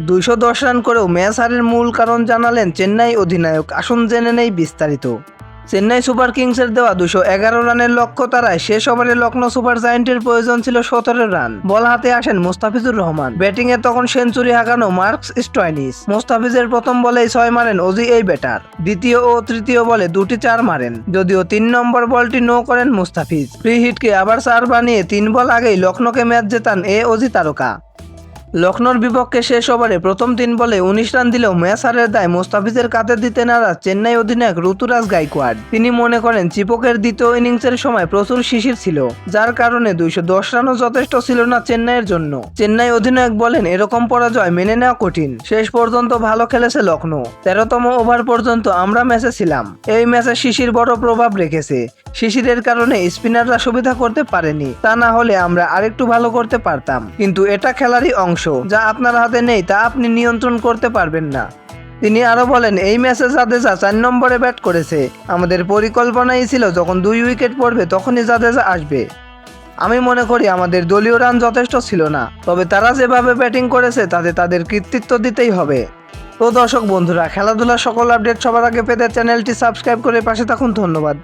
দুইশো দশ রান করেও ম্যাচ হারের মূল কারণ জানালেন চেন্নাই অধিনায়ক। আসুন জেনে নেই বিস্তারিত। চেন্নাই সুপার কিংসের দেওয়া দুশো এগারো রানের লক্ষ্য তারায় শেষ ওভারে লখনৌ সুপার জায়েন্টের প্রয়োজন ছিল সতেরো রান। বল হাতে আসেন মোস্তাফিজুর রহমান। ব্যাটিংয়ে তখন সেঞ্চুরি হাঁকানো মার্কস স্টয়নিস। মোস্তাফিজের প্রথম বলেই ছয় মারেন অজি এই ব্যাটার। দ্বিতীয় ও তৃতীয় বলে দুটি চার মারেন। যদিও তিন নম্বর বলটি নো করেন মুস্তাফিজ। ফ্রি হিটকে আবার চার বানিয়ে তিন বল আগেই লখনৌকে ম্যাচ জেতান এ অজি তারকা। লখনৌর বিপক্ষে শেষ ওভারে প্রথম তিন বলে উনিশ রান দিলেও ম্যাচ হারের দায় মোস্তাফিজের কাঁধে দিতে নারাজ চেন্নাই অধিনায়ক ঋতুরাজ গাইকোয়াড। তিনি মনে করেন, চিপকের দ্বিতীয় ইনিংসের সময় প্রচুর শিশির ছিল, যার কারণে দুইশো দশ রানও যথেষ্ট ছিল না চেন্নাইয়ের জন্য। চেন্নাই অধিনায়ক বলেন, এরকম পরাজয় মেনে নেওয়া কঠিন। শেষ পর্যন্ত ভালো খেলেছে লখনৌ তেরোতম ওভার পর্যন্ত আমরা ম্যাচে ছিলাম। এই ম্যাচে শিশির বড় প্রভাব রেখেছে। শিশিরের কারণে স্পিনাররা সুবিধা করতে পারেনি। তা না হলে আমরা আরেকটু ভালো করতে পারতাম। কিন্তু এটা খেলারই অংশ। যা আপনার হাতে নেই, তা আপনি নিয়ন্ত্রণ করতে পারবেন না। তিনি আরও বলেন, এই ম্যাচে জাদেজা চার নম্বরে ব্যাট করেছে। আমাদের পরিকল্পনাই ছিল, যখন দুই উইকেট পড়বে, তখনই জাদেজা আসবে। আমি মনে করি আমাদের দলীয় রান যথেষ্ট ছিল না। তবে তারা যেভাবে ব্যাটিং করেছে, তাতে তাদের কৃতিত্ব দিতেই হবে। তো দর্শক বন্ধুরা, খেলাধুলার সকল আপডেট সবার আগে পেতে চ্যানেলটি সাবস্ক্রাইব করে পাশে থাকুন। ধন্যবাদ।